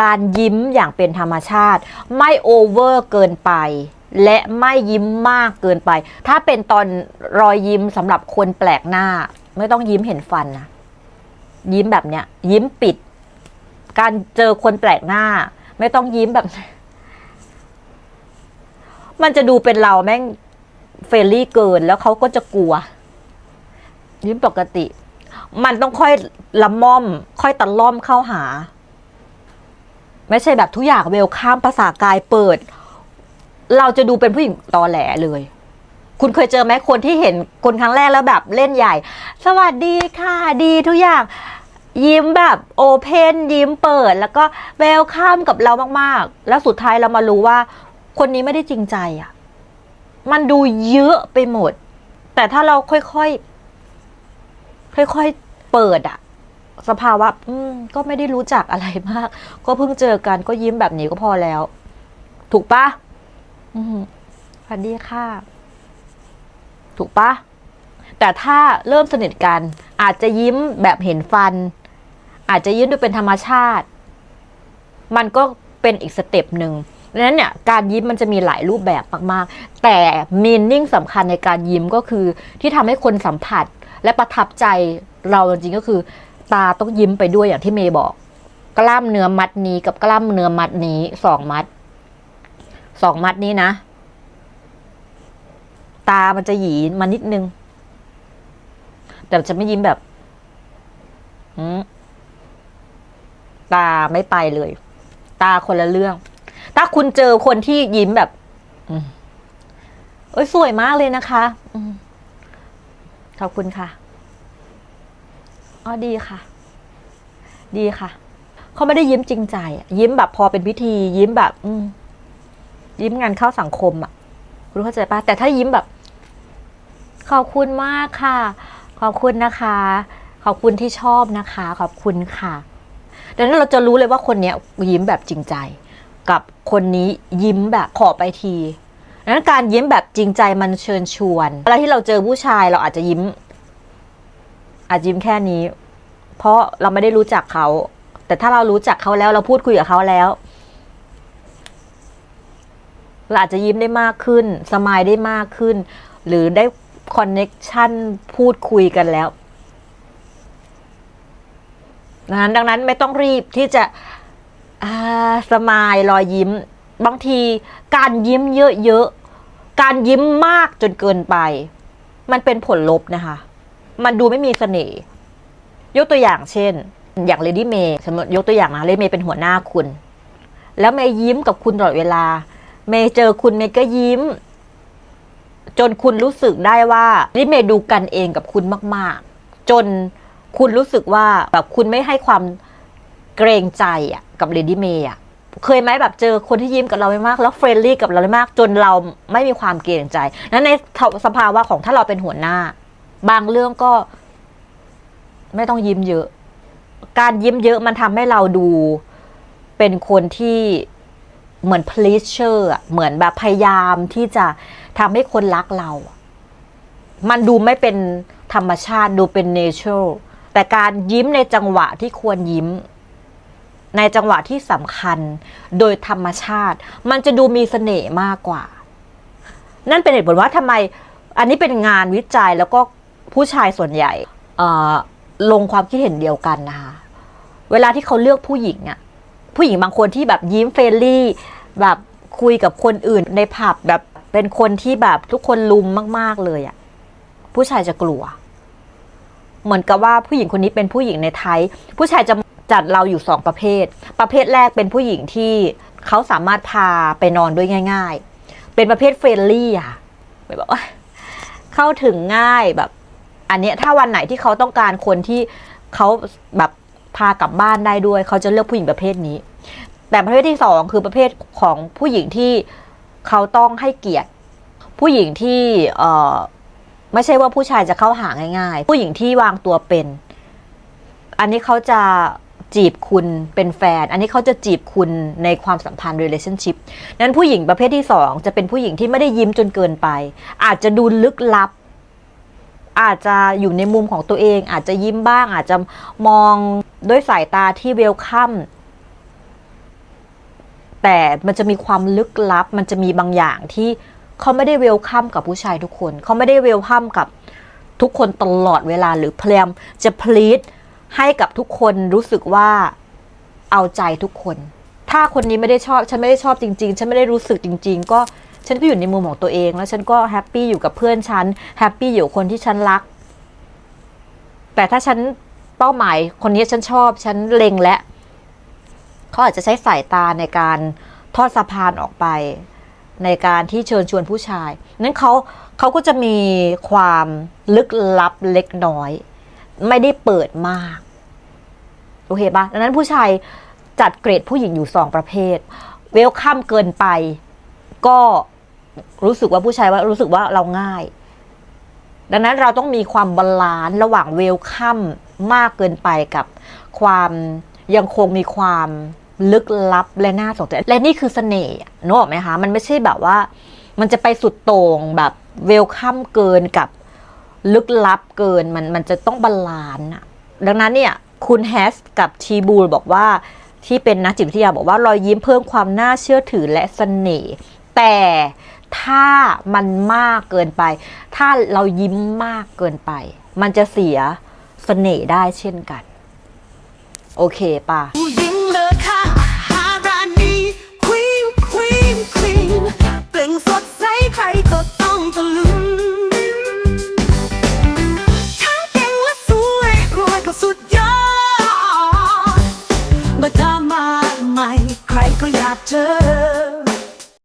การยิ้มอย่างเป็นธรรมชาติ ไม่โอเวอร์เกินไป และไม่ยิ้มมากเกินไป ถ้าเป็นตอนรอยยิ้มสำหรับคนแปลกหน้า ไม่ต้องยิ้มเห็นฟันนะยิ้มแบบเนี้ย ยิ้มปิด การเจอคนแปลกหน้า ไม่ต้องยิ้มแบบ มันจะดูเป็นเราแม่งเฟรนลี่เกินแล้วเขาก็จะกลัว ยิ้มปกติ มันต้องค่อยละม่อม ค่อยตะล่อมเข้าหา ไม่ใช่แบบทุกอย่างเวลข้ามภาษากายเปิด เราจะดูเป็นผู้หญิงตอแหลเลย คุณเคยเจอไหมคนที่เห็นคนครั้งแรกแล้วแบบเล่นใหญ่ สวัสดีค่ะดีทุกอย่าง ยิ้มแบบโอเพนยิ้มเปิด แล้วก็เวลข้ามกับเรามากๆ แล้วสุดท้ายเรามารู้ว่า คนนี้ไม่ได้จริงใจอะ มันดูเยอะไปหมด แต่ถ้าเราค่อยๆค่อยๆเปิดอะ สภาวะ อืม ก็ไม่ได้รู้จักอะไรมาก ก็เพิ่งเจอกันก็ยิ้มแบบนี้ก็พอแล้ว ถูกปะอืมสวัสดีค่ะ ถูกปะแต่ถ้าเริ่มสนิทกัน อาจจะยิ้มแบบเห็นฟัน อาจจะยิ้มดูเป็นธรรมชาติ มันก็เป็นอีกสเต็ปหนึ่งดังนั้นเนี่ยการยิ้มมันจะมีหลายรูปแบบมากๆ แต่มีนิ่งสำคัญในการยิ้มก็คือ ที่ทำให้คนสัมผัสและประทับใจเราจริงๆก็คือ ตาต้องยิ้มไปด้วยอย่างที่เมย์บอก กล้ามเนื้อมัดนี้กับกล้ามเนื้อมัดนี้สองมัดสองมัดนี้นะ ตามันจะหยีมานิดนึง แต่จะไม่ยิ้มแบบตาไม่ไปเลย ตาคนละเรื่อง ถ้าคุณเจอคนที่ยิ้มแบบอเอ้ยสวยมากเลยนะคะอขอบคุณค่ะ อ๋อดีค่ะ ดีค่ะ เขาไม่ได้ยิ้มจริงใจ ยิ้มแบบพอเป็นพิธี ยิ้มแบบ อืยิ้มงานเข้าสังคมอะคุณเข้าใจปะแต่ถ้ายิ้มแบบ ขอบคุณมากค่ะ ขอบคุณนะคะ ขอบคุณที่ชอบนะคะ ขอบคุณค่ะดังนั้นเราจะรู้เลยว่าคนเนี้ยยิ้มแบบจริงใจ กับคนนี้ยิ้มแบบขอไปทีดังนั้นการยิ้มแบบจริงใจมันเชิญชวนเวลาที่เราเจอผู้ชายเราอาจจะยิ้ม อาจยิ้มแค่นี้ เพราะเราไม่ได้รู้จักเขา แต่ถ้าเรารู้จักเขาแล้วเราพูดคุยกับเขาแล้วเราอาจจะยิ้มได้มากขึ้น สมายได้มากขึ้น หรือได้คอนเน็กชันพูดคุยกันแล้วนะดังนั้นไม่ต้องรีบที่จะสมายรอยยิ้ม บางทีการยิ้มเยอะๆ การยิ้มมากจนเกินไป มันเป็นผลลบนะคะ มันดูไม่มีเสน่ห์ยกตัวอย่างเช่น อย่างเลดี้เมย์สมมติยกตัวอย่างนะเลดี้เมย์เป็นหัวหน้าคุณ แล้วเมย์ยิ้มกับคุณตลอดเวลา เมย์เจอคุณเมย์ก็ยิ้ม จนคุณรู้สึกได้ว่าลิเมย์ดูกันเองกับคุณมาก ๆ จนคุณรู้สึกว่าแบบคุณไม่ให้ความเกรงใจอะกับเลดี้เมย์อะเคยไหมแบบเจอคนที่ยิ้มกับเราไม่มาก แล้วเฟรนลี่กับเราไม่มาก จนเราไม่มีความเกรงใจ นั้นในสภาวะของถ้าเราเป็นหัวหน้า บางเรื่องก็ ไม่ต้องยิ้มเยอะ การยิ้มเยอะมันทำให้เราดูเป็นคนที่เหมือน pleasure อะเหมือนแบบพยายามที่จะทำให้คนรักเรา มันดูไม่เป็นธรรมชาติดูเป็น nature แต่การยิ้มในจังหวะที่ควรยิ้ม ในจังหวะที่สำคัญโดยธรรมชาติ มันจะดูมีเสน่ห์มากกว่า นั่นเป็นเหตุผลว่าทำไม อันนี้เป็นงานวิจัยแล้วก็ ผู้ชายส่วนใหญ่ลงความคิดเห็นเดียวกันนะคะ เวลาที่เขาเลือกผู้หญิงอะผู้หญิงบางคนที่แบบยิ้มเฟรนลี่ แบบคุยกับคนอื่นในผับแบบเป็นคนที่แบบทุกคนลุมมาก ๆ เลยอะผู้ชายจะกลัว เหมือนกับว่าผู้หญิงคนนี้เป็นผู้หญิงในไทย ผู้ชายจะจัดเราอยู่สองประเภท ประเภทแรกเป็นผู้หญิงที่เขาสามารถพาไปนอนด้วยง่าย ๆ เป็นประเภทเฟรนลี่อะแบบว่าเข้าถึงง่ายแบบ อันนี้ถ้าวันไหนที่เขาต้องการคนที่เขาแบบพากลับบ้านได้ด้วย เขาจะเลือกผู้หญิงประเภทนี้ แต่ประเภทที่สองคือประเภทของผู้หญิงที่เขาต้องให้เกียรติ ผู้หญิงที่เอ่อไม่ใช่ว่าผู้ชายจะเข้าหาง่าย ๆ ผู้หญิงที่วางตัวเป็น อันนี้เขาจะจีบคุณเป็นแฟน อันนี้เขาจะจีบคุณในความสัมพันธ์ relationship นั้นผู้หญิงประเภทที่สองจะเป็นผู้หญิงที่ไม่ได้ยิ้มจนเกินไป อาจจะดูลึกลับ อาจจะอยู่ในมุมของตัวเอง อาจจะยิ้มบ้าง อาจจะมองด้วยสายตาที่เวลคัมแต่มันจะมีความลึกลับ มันจะมีบางอย่างที่เขาไม่ได้เวลคัมกับผู้ชายทุกคน เขาไม่ได้เวลคัมกับทุกคนตลอดเวลาหรือพยายามจะพลีดให้กับทุกคนรู้สึกว่าเอาใจทุกคน ถ้าคนนี้ไม่ได้ชอบ ฉันไม่ได้ชอบจริง ๆ ฉันไม่ได้รู้สึกจริง ๆ ก็ ฉันก็อยู่ในมุมของตัวเอง แล้วฉันก็แฮปปี้อยู่กับเพื่อนฉันแฮปปี้อยู่คนที่ฉันรัก แต่ถ้าฉันเป้าหมายคนนี้ฉันชอบ ฉันเล็งและเขาอาจจะใช้สายตาในการทอดสะพานออกไป ในการที่เชิญชวนผู้ชาย นั้นเขาเขาก็จะมีความลึกลับเล็กน้อย ไม่ได้เปิดมาก โอเคปะดังนั้นผู้ชายจัดเกรดผู้หญิงอยู่สองประเภท เวลคัมเกินไปก็ รู้สึกว่าผู้ชายว่ารู้สึกว่าเราง่าย ดังนั้นเราต้องมีความบาลานซ์ระหว่างเวลคัมมากเกินไปกับความยังคงมีความลึกลับและน่าสนใจและนี่คือเสน่ห์นึกออกไหมคะ มันไม่ใช่แบบว่า มันจะไปสุดโต่งแบบเวลคัมเกินกับลึกลับเกินมันมันจะต้องบาลานซ์ดังนั้นเนี่ย คุณแฮสกับทีบูลบอกว่าที่เป็นนักจิตวิทยาบอกว่ารอยยิ้มเพิ่มความน่าเชื่อถือและเสน่ห์แต่ ถ้ามันมากเกินไป ถ้าเรายิ้มมากเกินไป มันจะเสียเสน่ห์ได้เช่นกัน โอเคป่ะ ผู้หญิงเลอค่ะหาร้านนี้ควีนควีนควีนเปล่งสดใสใครก